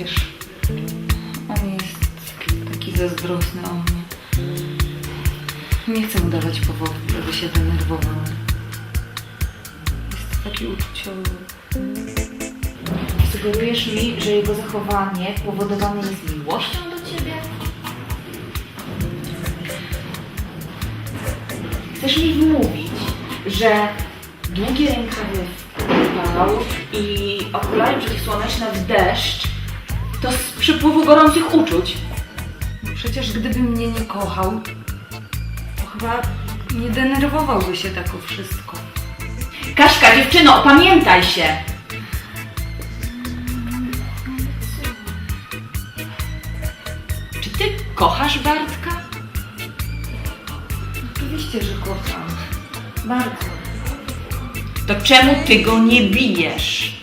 Wiesz, on jest taki zazdrosny o mnie. Nie chcę mu dawać powodów, żeby się denerwował. Jest taki uczuciowy. Sugerujesz mi, że jego zachowanie powodowane jest miłością do ciebie? Chcesz mi wmówić, że długie rękawy wpał i okulary przeciwsłoneczne w deszcz to z przypływu gorących uczuć? Przecież gdyby mnie nie kochał, to chyba nie denerwowałby się tak o wszystko. Kaszka, dziewczyno, opamiętaj się! Czy ty kochasz Bartka? Oczywiście, że kocham. Bardzo. To czemu ty go nie bijesz?